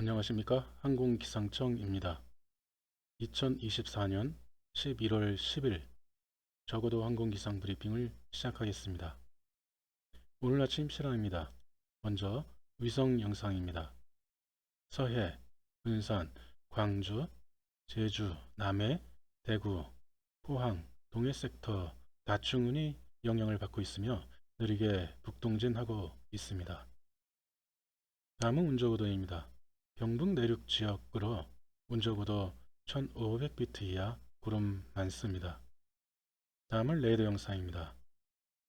안녕하십니까 항공기상청입니다. 2024년 11월 10일 적어도 항공기상 브리핑을 시작하겠습니다. 오늘 아침 실황입니다. 먼저 위성 영상입니다. 서해, 군산, 광주, 제주, 남해, 대구, 포항, 동해 섹터 다중운이 영향을 받고 있으며 느리게 북동진하고 있습니다. 다음은 운저고도입니다. 경북 내륙 지역으로 운저고도 1500비트 이하 구름 많습니다. 다음은 레이더 영상입니다.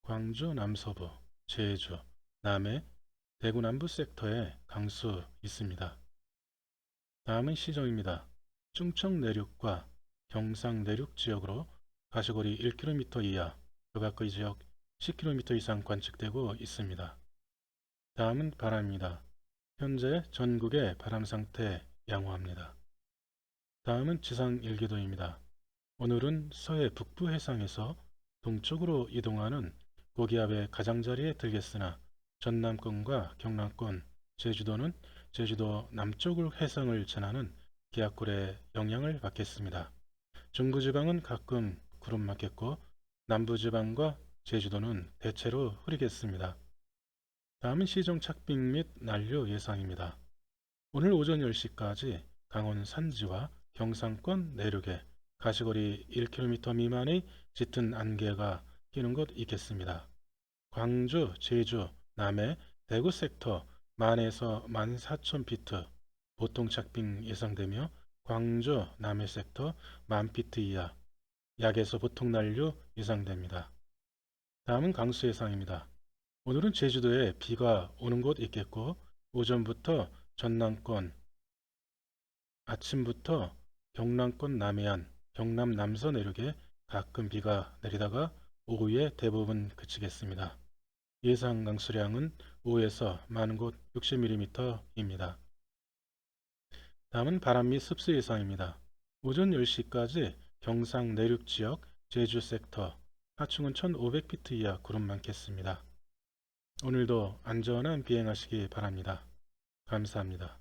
광주 남서부, 제주, 남해, 대구 남부 섹터에 강수 있습니다. 다음은 시정입니다. 충청 내륙과 경상 내륙 지역으로 가시거리 1km 이하, 그 밖의 지역 10km 이상 관측되고 있습니다. 다음은 바람입니다. 현재 전국의 바람 상태 양호합니다. 다음은 지상 일기도입니다. 오늘은 서해 북부 해상에서 동쪽으로 이동하는 고기압의 가장자리에 들겠으나 전남권과 경남권, 제주도는 제주도 남쪽을 해상을 지나는 기압골의 영향을 받겠습니다. 중부지방은 가끔 구름 맞겠고 남부지방과 제주도는 대체로 흐리겠습니다. 다음은 시정 착빙 및 난류 예상입니다. 오늘 오전 10시까지 강원 산지와 경상권 내륙에 가시거리 1km 미만의 짙은 안개가 끼는 곳 있겠습니다. 광주, 제주, 남해, 대구 섹터 만에서 14,000피트 보통 착빙 예상되며 광주, 남해 섹터 만 피트 이하 약에서 보통 난류 예상됩니다. 다음은 강수 예상입니다. 오늘은 제주도에 비가 오는 곳 있겠고 오전부터 전남권, 아침부터 경남권 남해안, 경남 남서 내륙에 가끔 비가 내리다가 오후에 대부분 그치겠습니다. 예상 강수량은 5에서 많은 곳 60mm입니다. 다음은 바람 및 습수 예상입니다. 오전 10시까지 경상 내륙 지역, 제주 섹터, 하층은 1500피트 이하 구름 많겠습니다. 오늘도 안전한 비행하시기 바랍니다. 감사합니다.